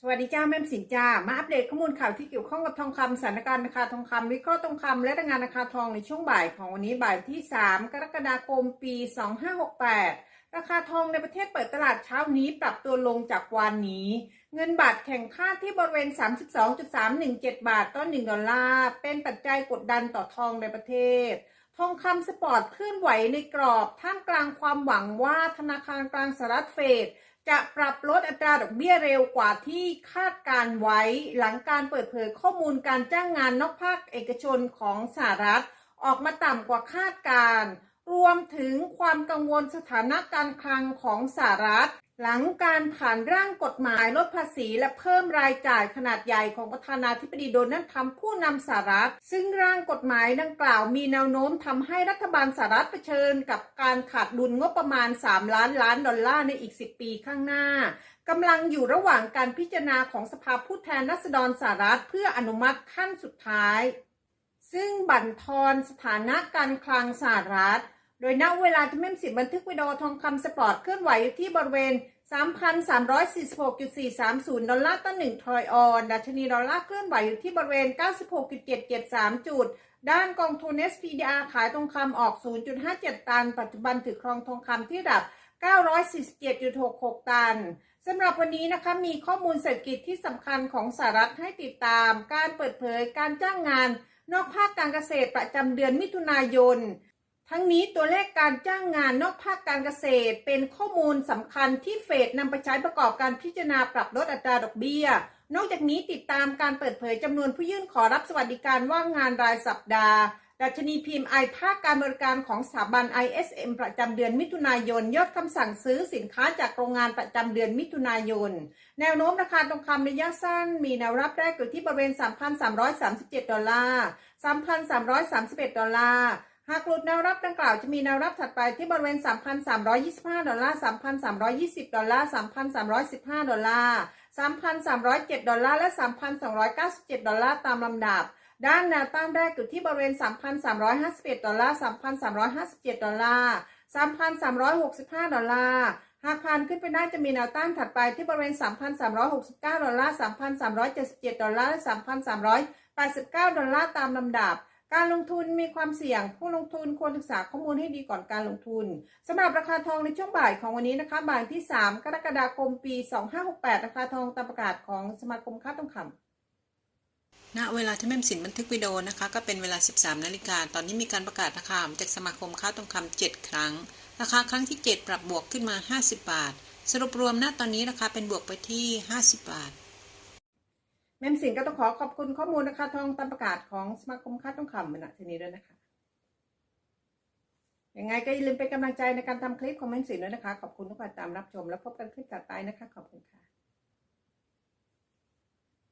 สวัสดีจ้าแม่สินจ้ามาอัปเดตข้อมูลข่าวที่เกี่ยวข้องกับทองคำสถานการณ์ราคาทองคำวิเคราะห์ทองคำและรายงานราคาทองในช่วงบ่ายของวันนี้บ่ายที่ 3 กรกฎาคมปี 2568 ราคาทองในประเทศเปิดตลาดเช้านี้ปรับตัวลงจากวันนี้ เงินบาทแข่งค่าที่บริเวณ 32.317 บาทต่อ 1 ดอลลาร์เป็นปัจจัยกดดันต่อทองในประเทศทองคำสปอร์ตเคลื่อนไหวในกรอบท่ามกลางความหวังว่าธนาคารกลางสหรัฐเฟด จะปรับลดอัตราดอกเบี้ยเร็วกว่าที่คาดการไว้ หลังการเปิดเผยข้อมูลการจ้างงานนอกภาคเอกชนของสหรัฐ ออกมาต่ำกว่าคาดการรวมถึงความกังวลสถานะการคลังของสหรัฐ หลังการผ่านร่างกฎหมายลดภาษีและเพิ่มรายจ่ายขนาดใหญ่ของประธานาธิบดีโดนัลด์ทรัมป์ผู้นำสหรัฐ ซึ่งร่างกฎหมายดังกล่าวมีแนวโน้มทำให้รัฐบาลสหรัฐเผชิญกับการขาดดุลงบประมาณ 3 ล้านล้านดอลลาร์ในอีก 10 ปีข้างหน้ากำลังอยู่ระหว่างการพิจารณาของสภาผู้แทนราษฎรสหรัฐเพื่ออนุมัติขั้นสุดท้าย ซึ่งบั่นทอนสถานะการคลังสหรัฐ โดยณเวลาที่แม่มสิบบันทึกวิดีโอทองคำสปอร์ตเคลื่อนไหวอยู่ที่บริเวณ 3,346.430 ดอลลาร์ต่อ1ทรอยออน ดัชนีดอลลาร์เคลื่อนไหวอยู่ที่บริเวณ 96.773 จุด ด้านกองทุน SPDR ขายทองคำออก 0.57 ตัน ปัจจุบันถือครองทองคำที่ระดับ 947.66 ตันสำหรับวันนี้นะคะมีข้อมูลเศรษฐกิจที่สำคัญของสหรัฐให้ติดตาม การเปิดเผยการจ้างงาน นอกภาคการเกษตรประจำเดือนมิถุนายน ทั้งนี้ตัวเลขการจ้างงานนอกภาคการเกษตร เป็นข้อมูลสำคัญที่เฟดนำไปใช้ประกอบการพิจารณาปรับลดอัตราดอกเบี้ย นอกจากนี้ติดตามการเปิดเผยจำนวนผู้ยื่นขอรับสวัสดิการว่างงานรายสัปดาห์ ดัชนี PMI ภาคการบริการของสถาบัน ISM ประจำเดือนมิถุนายน ยอดคำสั่งซื้อสินค้าจากโรงงานประจำเดือนมิถุนายน แนวโน้มราคาทองคำระยะสั้น มีแนวรับแรกอยู่ที่บริเวณ 3,337 ดอลลาร์ 3,331 ดอลลาร์ หากหลุดแนวรับดังกล่าวจะมีแนวรับถัดไปที่บริเวณ 3,325 ดอลลาร์ 3,320 ดอลลาร์ 3,315 ดอลลาร์ 3,307 ดอลลาร์ และ 3,297 ดอลลาร์ตามลำดับ ด้านแนวต้านแรกอยู่ที่บริเวณ 3,351 ดอลลาร์ 3,357 ดอลลาร์ 3,365 ดอลลาร์หากผ่านขึ้นไปได้จะมีแนวต้านถัดไปที่บริเวณ 3,369 ดอลลาร์ 3,377 ดอลลาร์ และ 3,389 ดอลลาร์ตามลำดับ การลงทุนมีความเสี่ยง ผู้ลงทุนควรศึกษาข้อมูลให้ดีก่อนการลงทุนสำหรับราคาทองในช่วงบ่ายของวันนี้นะคะบ่ายที่ 3 กรกฎาคมปี 2568 ราคาทองตามประกาศของสมาคมค้าทองคำณเวลาที่แม่มสินบันทึกวิดีโอนะคะ ก็เป็นเวลา 13 นาฬิกา ตอนนี้มีการประกาศราคาจากสมาคมค้าทองคำ7ครั้ง ราคาครั้งที่ 7 ปรับบวกขึ้นมา 50 บาท สรุปรวมณตอนนี้ราคาเป็นบวกไปที่ 50 บาท แม่มสินก็ต้องขอขอบคุณข้อมูลราคาทองตามประกาศของสมาคมค้าทองคำในทีนี้ด้วยนะคะยังไงก็อย่าลืมเป็นกำลังใจในการทำคลิปของแม่มสินด้วยนะคะ ขอบคุณทุกคนตามรับชม แล้วพบกันคลิปต่อไปนะคะ ขอบคุณค่ะ